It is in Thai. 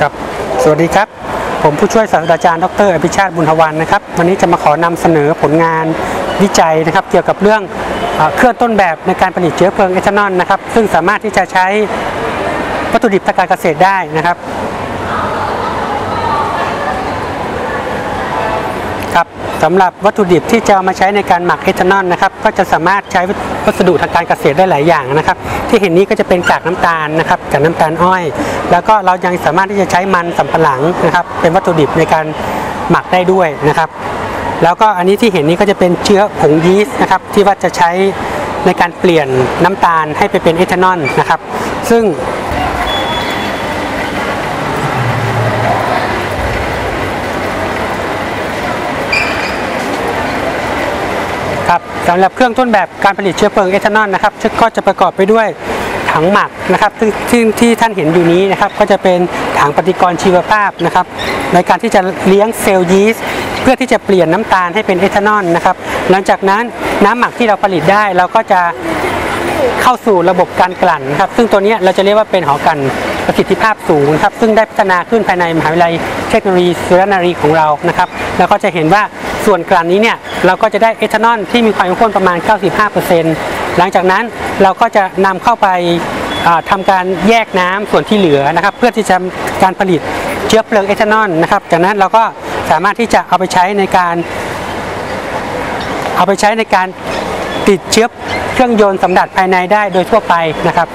ครับ สวัสดีครับ ผมผู้ช่วยศาสตราจารย์ดรอภิชาติบุญทวันนะครับ วันนี้จะมาขอนำเสนอผลงานวิจัยนะครับ เกี่ยวกับเรื่องเครื่องต้นแบบในการผลิตเชื้อเพลิงเอทานอลนะครับ ซึ่งสามารถที่จะใช้วัตถุดิบทางการเกษตรได้นะครับ ครับ สำหรับวัตถุดิบที่จะเอามาใช้ในการหมักเอทานอลนะครับ ก็จะสามารถใช้วัสดุทางการเกษตรได้หลายอย่างนะครับ ที่เห็นนี้ก็จะเป็นกากน้ำตาลนะครับกากน้ำตาลอ้อย แล้วก็เรายังสามารถที่จะใช้มันสำปะหลังนะครับ เป็นวัตถุดิบในการหมักได้ด้วยนะครับ แล้วก็อันนี้ที่เห็นนี้ก็จะเป็นเชื้อผงยีสต์นะครับ ที่ว่าจะใช้ในการเปลี่ยนน้ำตาลให้ไปเป็นเอทานอลนะครับ ซึ่ง ครับสำหรับเครื่องต้นแบบการผลิตเชื้อเพลิงเอทานอลนะครับก็จะประกอบไปด้วยถังหมักนะครับซึ่งที่ที่ท่านเห็นอยู่นี้นะครับก็จะเป็นถังปฏิกรณ์ชีวภาพนะครับ ในการที่จะเลี้ยงเซลล์ยีสต์เพื่อที่จะเปลี่ยนน้ำตาลให้เป็นเอทานอลนะครับ หลังจากนั้นน้ำหมักที่เราผลิตได้เราก็จะเข้าสู่ระบบการกลั่นครับ ซึ่งตัวนี้เราจะเรียกว่าเป็นหอกันประสิทธิภาพสูงครับ ซึ่งได้พัฒนาขึ้นภายในมหาวิทยาลัยเทคโนโลยีสุรนารีของเรานะครับ แล้วก็จะเห็นว่า ส่วนกลั่นนี้เนี่ยเราก็จะได้เอทานอลที่มีความเข้มข้นประมาณ 95%หลังจากนั้นเราก็จะนำเข้าไปทำาการแยกน้ำส่วนที่เหลือนะครับ เพื่อที่จะการผลิตเชื้อเพลิงเอทานอลนะครับ จากนั้นเราก็สามารถที่จะเอาไปใช้ในการ เอาไปใช้ในการติดเชื้อเครื่องยนต์สำดัดภายในได้โดยทั่วไปนะครับ